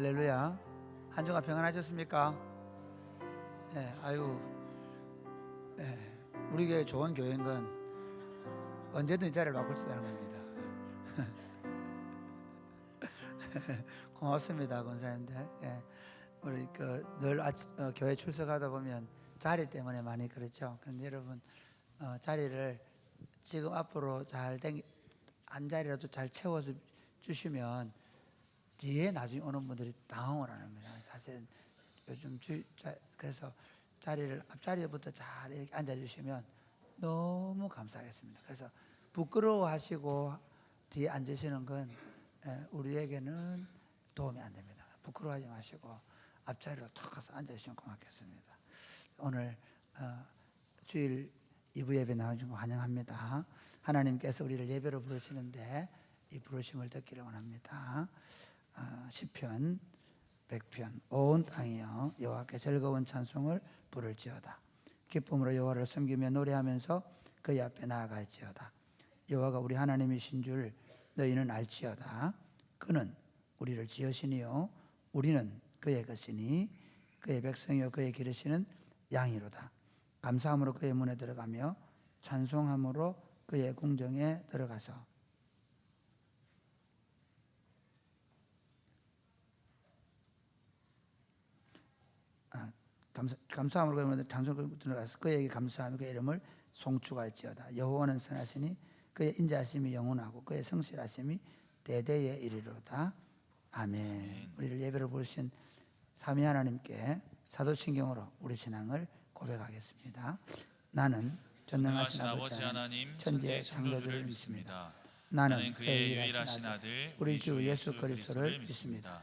할렐루야. 한 주간 평안하셨습니까? 네, 아유, 네, 우리 교회 좋은 교회인 건 언제든 자리를 바꿀 수 있다는 겁니다. 고맙습니다, 권사님들. 예, 우리 그늘 어, 교회 출석하다 보면 자리 때문에 많이 그렇죠. 그런데 여러분 어, 자리를 지금 앞으로 잘 땡기, 한 자리라도 잘 채워 주시면 뒤에 나중에 오는 분들이 당황을 안 합니다. 사실은 요즘 주, 자, 그래서 자리를 앞자리부터 잘 이렇게 앉아 주시면 너무 감사하겠습니다. 그래서 부끄러워하시고 뒤에 앉으시는 건 에, 우리에게는 도움이 안 됩니다. 부끄러워하지 마시고 앞자리로 탁 가서 앉아 주시면 고맙겠습니다. 오늘 어, 주일 2부 예배 나와준 거 환영합니다. 하나님께서 우리를 예배로 부르시는데 이 부르심을 듣기를 원합니다. 어, 시편 100편 온 땅이여 여호와께 즐거운 찬송을 부를지어다. 기쁨으로 여호와를 섬기며 노래하면서 그의 앞에 나아갈지어다. 여호와가 우리 하나님이신 줄 너희는 알지어다. 그는 우리를 지으시니요 우리는 그의 것이니 그의 백성이요 그의 기르시는 양이로다. 감사함으로 그의 문에 들어가며 찬송함으로 그의 궁정에 들어가서 아, 감사, 감사함으로 문에 찬송함으로 들어가서 그에게 감사하며 그의 이름을 송축할지어다. 여호와는 선하시니 그의 인자하심이 영원하고 그의 성실하심이 대대에 이르로다. 아멘. 우리를 예배로 부르신 삼위 하나님께 사도신경으로 우리 신앙을 고백하겠습니다. 나는 전능하신 아버지 하나님 천지의 창조주를 믿습니다. 나는 그의 유일하신 아들 우리 주 예수 그리스도를 믿습니다.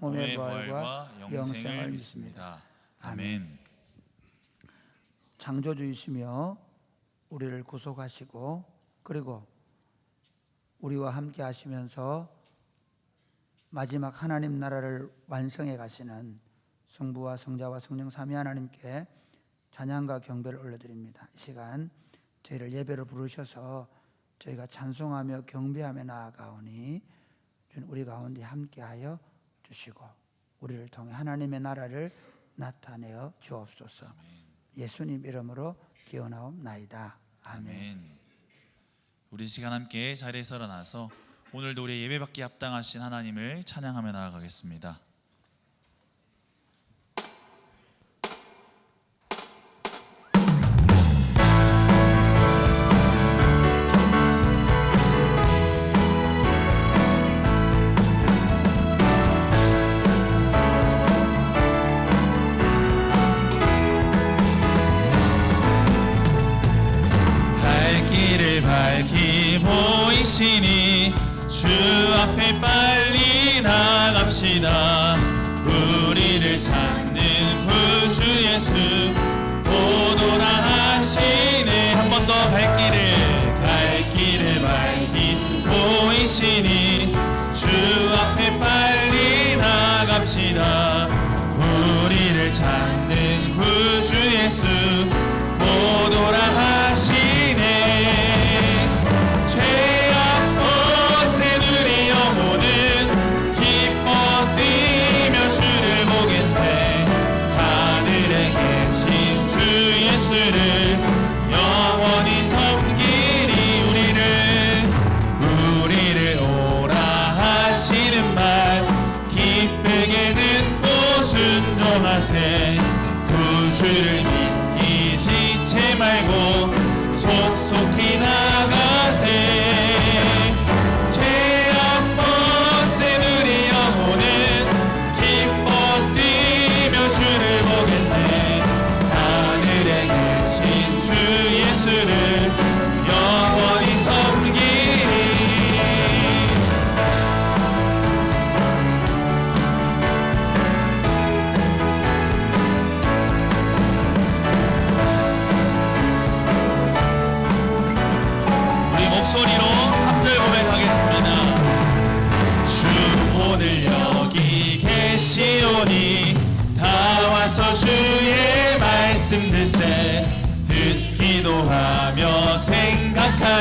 몸의 부활과 영생을 믿습니다. 아멘. 창조주이시며 우리를 구속하시고 그리고 우리와 함께 하시면서 마지막 하나님 나라를 완성해 가시는 성부와 성자와 성령 삼위 하나님께 찬양과 경배를 올려드립니다. 이 시간 저희를 예배로 부르셔서 저희가 찬송하며 경배하며 나아가오니 주님 우리 가운데 함께하여 주시고 우리를 통해 하나님의 나라를 나타내어 주옵소서. 예수님 이름으로 기원하옵나이다. 아멘. 우리 시간 함께 자리에서 일어나서 오늘도 우리 예배받기 합당하신 하나님을 찬양하며 나아가겠습니다. 보이시니 주 앞에 빨리 나갑시다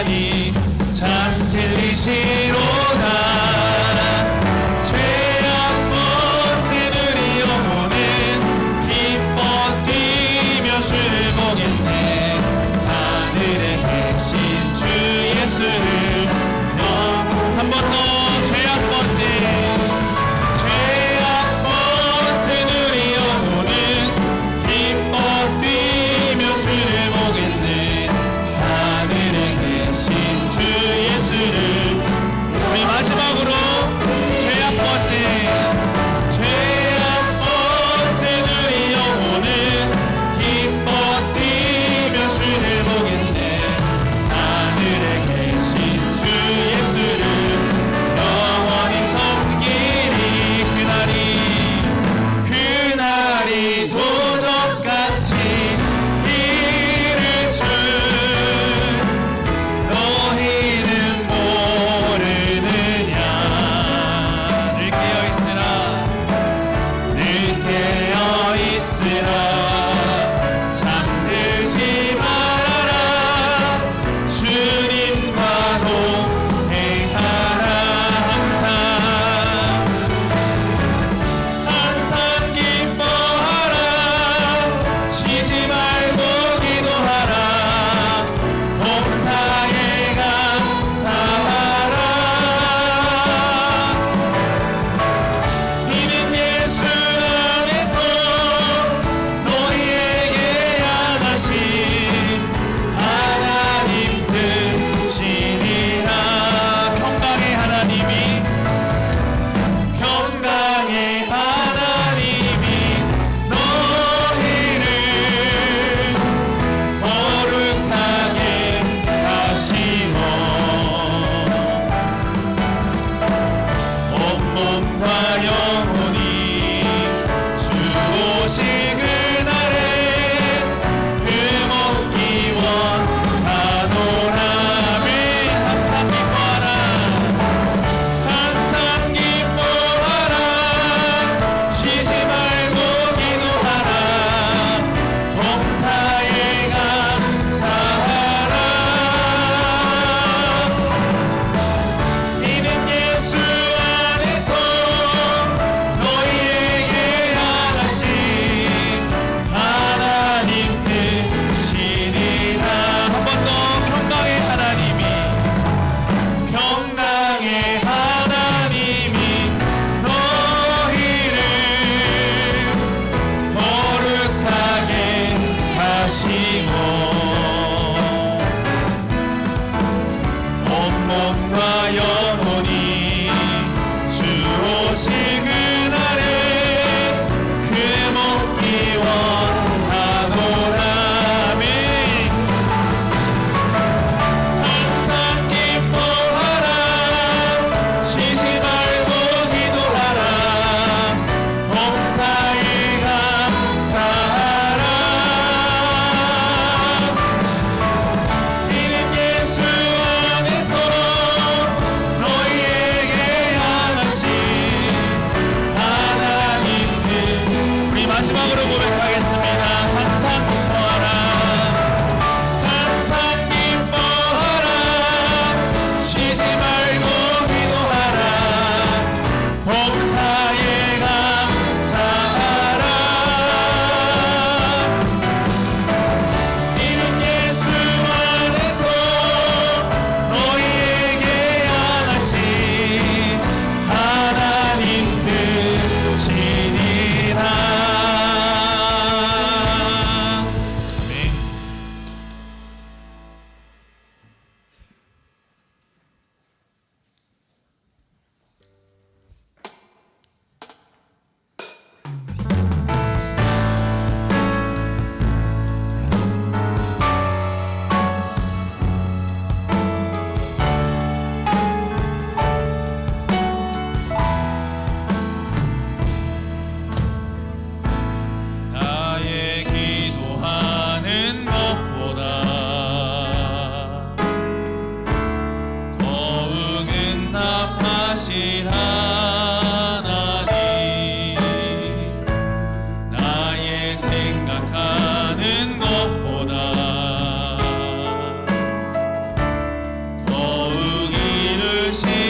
하나님 참 들리시로. 고백하겠습니다. worship.